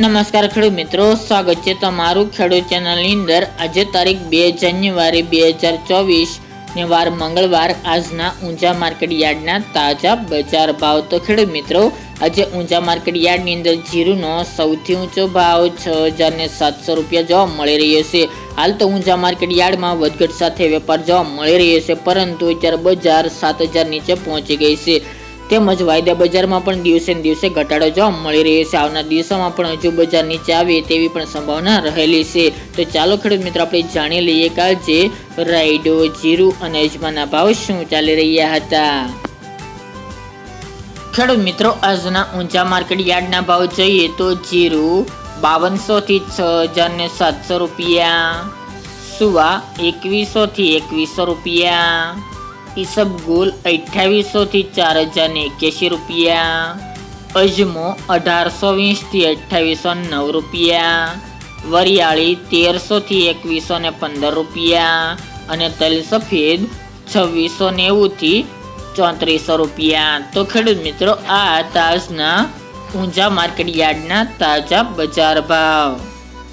નમસ્કાર ખેડૂત મિત્રો, સ્વાગત છે તમારું ખેડૂત ચેનલની અંદર. આજે તારીખ બે જાન્યુઆરી બે હજાર ચોવીસ ને વાર મંગળવાર આજના ઊંઝા માર્કેટ યાર્ડના તાજા બજાર ભાવ. તો ખેડૂત મિત્રો, આજે ઊંઝા માર્કેટ યાર્ડની અંદર જીરુનો સૌથી ઊંચો ભાવ છ હજાર ને સાતસો રૂપિયા જોવા મળી રહ્યો છે. હાલ તો ઊંઝા માર્કેટ યાર્ડમાં વધઘટ સાથે વેપાર જોવા મળી રહ્યો છે, પરંતુ અત્યારે બજાર સાત હજાર નીચે પહોંચી ગઈ છે. તેમજ વાયદા બજારમાં પણ દિવસે ને દિવસે ઘટાડો જોવા મળી રહ્યો છે. આવનાર દિવસોમાં પણ હજુ બજાર નીચે આવે તેવી પણ સંભાવના રહેલી છે. તો ચાલો ખેડૂત મિત્રો, આપણે જાણી લઈએ કે આજે રાયડો, જીરું અને અજમાના ભાવ શું ચાલી રહ્યા હતા? ખેડૂત મિત્રો, આજના ઊંચા માર્કેટ યાર્ડના ભાવ જોઈએ તો જીરું બાવનસો થી છ હજાર ને સાતસો રૂપિયા, સુવા એકવીસો થી એકવીસો રૂપિયા ઈસબગુલ અઠ્યાવીસો થી ચાર હજાર ને એક્યાસી રૂપિયા. અજમો અઢારસો વીસથી અઠ્યાવીસો નવ રૂપિયા. વરિયાળી તેરસો થી એકવીસો ને પંદર રૂપિયા. અને તલ સફેદ છવ્વીસો નેવું થી ચોત્રીસો રૂપિયા. તો ખેડૂત મિત્રો, આ તાજના ઊંઝા માર્કેટ યાર્ડના તાજા બજાર ભાવ.